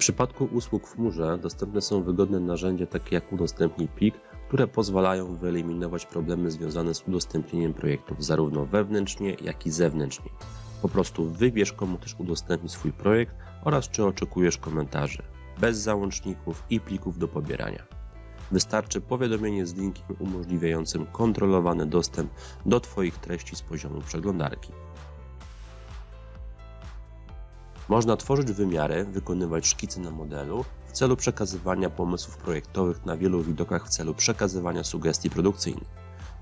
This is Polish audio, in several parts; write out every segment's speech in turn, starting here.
przypadku usług w chmurze dostępne są wygodne narzędzia takie jak udostępnij plik, które pozwalają wyeliminować problemy związane z udostępnieniem projektów zarówno wewnętrznie, jak i zewnętrznie. Po prostu wybierz komu też udostępnić swój projekt oraz czy oczekujesz komentarzy, bez załączników i plików do pobierania. Wystarczy powiadomienie z linkiem umożliwiającym kontrolowany dostęp do Twoich treści z poziomu przeglądarki. Można tworzyć wymiary, wykonywać szkice na modelu w celu przekazywania pomysłów projektowych na wielu widokach w celu przekazywania sugestii produkcyjnych.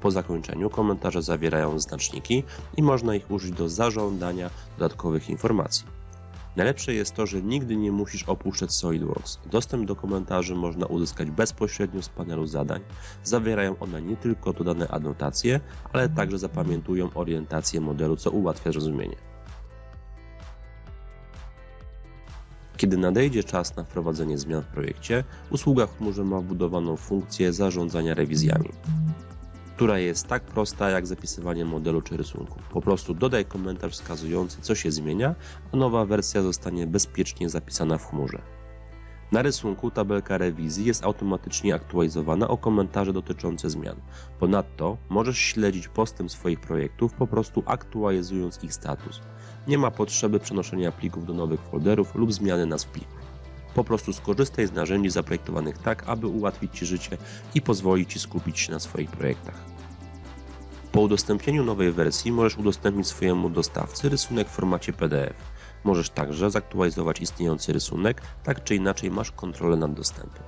Po zakończeniu komentarze zawierają znaczniki i można ich użyć do zażądania dodatkowych informacji. Najlepsze jest to, że nigdy nie musisz opuszczać SolidWorks. Dostęp do komentarzy można uzyskać bezpośrednio z panelu zadań. Zawierają one nie tylko dodane adnotacje, ale także zapamiętują orientację modelu, co ułatwia zrozumienie. Kiedy nadejdzie czas na wprowadzenie zmian w projekcie, usługa chmurze ma wbudowaną funkcję zarządzania rewizjami, która jest tak prosta jak zapisywanie modelu czy rysunku. Po prostu dodaj komentarz wskazujący, co się zmienia, a nowa wersja zostanie bezpiecznie zapisana w chmurze. Na rysunku tabelka rewizji jest automatycznie aktualizowana o komentarze dotyczące zmian. Ponadto możesz śledzić postęp swoich projektów po prostu aktualizując ich status. Nie ma potrzeby przenoszenia plików do nowych folderów lub zmiany nazw plików. Po prostu skorzystaj z narzędzi zaprojektowanych tak, aby ułatwić Ci życie i pozwolić Ci skupić się na swoich projektach. Po udostępnieniu nowej wersji możesz udostępnić swojemu dostawcy rysunek w formacie PDF. Możesz także zaktualizować istniejący rysunek, tak czy inaczej masz kontrolę nad dostępem.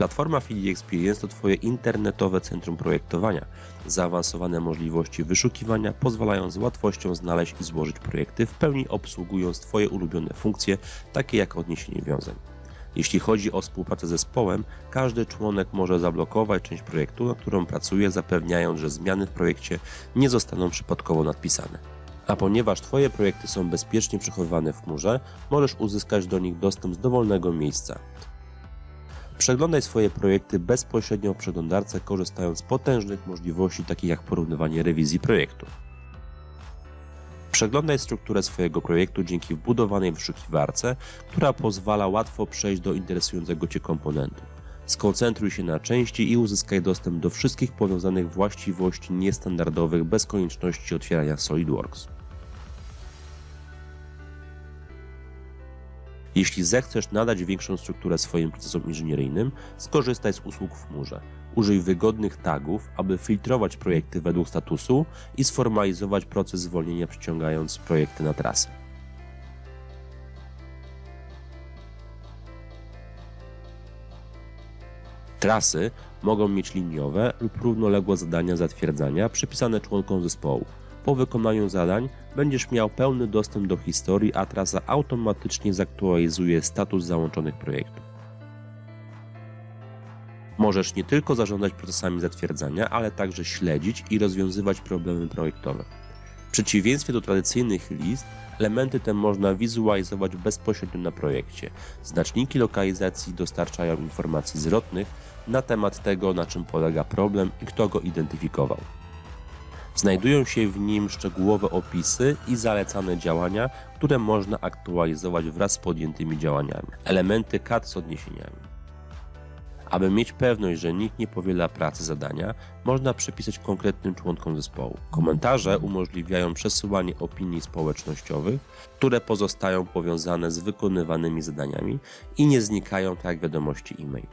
Platforma 3D Experience to Twoje internetowe centrum projektowania. Zaawansowane możliwości wyszukiwania pozwalają z łatwością znaleźć i złożyć projekty, w pełni obsługując Twoje ulubione funkcje, takie jak odniesienie wiązań. Jeśli chodzi o współpracę z zespołem, każdy członek może zablokować część projektu, nad którą pracuje, zapewniając, że zmiany w projekcie nie zostaną przypadkowo nadpisane. A ponieważ Twoje projekty są bezpiecznie przechowywane w chmurze, możesz uzyskać do nich dostęp z dowolnego miejsca. Przeglądaj swoje projekty bezpośrednio w przeglądarce, korzystając z potężnych możliwości, takich jak porównywanie rewizji projektu. Przeglądaj strukturę swojego projektu dzięki wbudowanej wyszukiwarce, która pozwala łatwo przejść do interesującego Cię komponentu. Skoncentruj się na części i uzyskaj dostęp do wszystkich powiązanych właściwości niestandardowych bez konieczności otwierania SolidWorks. Jeśli zechcesz nadać większą strukturę swoim procesom inżynieryjnym, skorzystaj z usług w chmurze. Użyj wygodnych tagów, aby filtrować projekty według statusu i sformalizować proces zwolnienia przyciągając projekty na trasę. Trasy mogą mieć liniowe lub równoległe zadania zatwierdzania przypisane członkom zespołu. Po wykonaniu zadań będziesz miał pełny dostęp do historii, a trasa automatycznie zaktualizuje status załączonych projektów. Możesz nie tylko zarządzać procesami zatwierdzania, ale także śledzić i rozwiązywać problemy projektowe. W przeciwieństwie do tradycyjnych list, elementy te można wizualizować bezpośrednio na projekcie. Znaczniki lokalizacji dostarczają informacji zwrotnych na temat tego, na czym polega problem i kto go identyfikował. Znajdują się w nim szczegółowe opisy i zalecane działania, które można aktualizować wraz z podjętymi działaniami. Elementy CAD z odniesieniami. Aby mieć pewność, że nikt nie powiela pracy zadania, można przypisać konkretnym członkom zespołu. Komentarze umożliwiają przesyłanie opinii społecznościowych, które pozostają powiązane z wykonywanymi zadaniami i nie znikają tak jak wiadomości e-mail.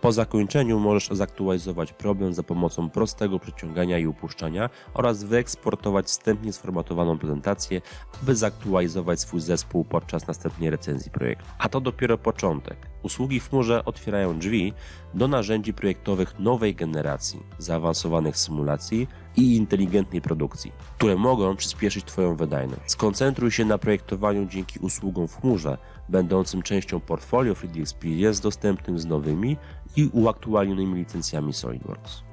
Po zakończeniu możesz zaktualizować problem za pomocą prostego przeciągania i upuszczania oraz wyeksportować wstępnie sformatowaną prezentację, aby zaktualizować swój zespół podczas następnej recenzji projektu. A to dopiero początek. Usługi w chmurze otwierają drzwi do narzędzi projektowych nowej generacji, zaawansowanych symulacji i inteligentnej produkcji, które mogą przyspieszyć Twoją wydajność. Skoncentruj się na projektowaniu dzięki usługom w chmurze, będącym częścią portfolio 3D Experience dostępnym z nowymi i uaktualnionymi licencjami SolidWorks.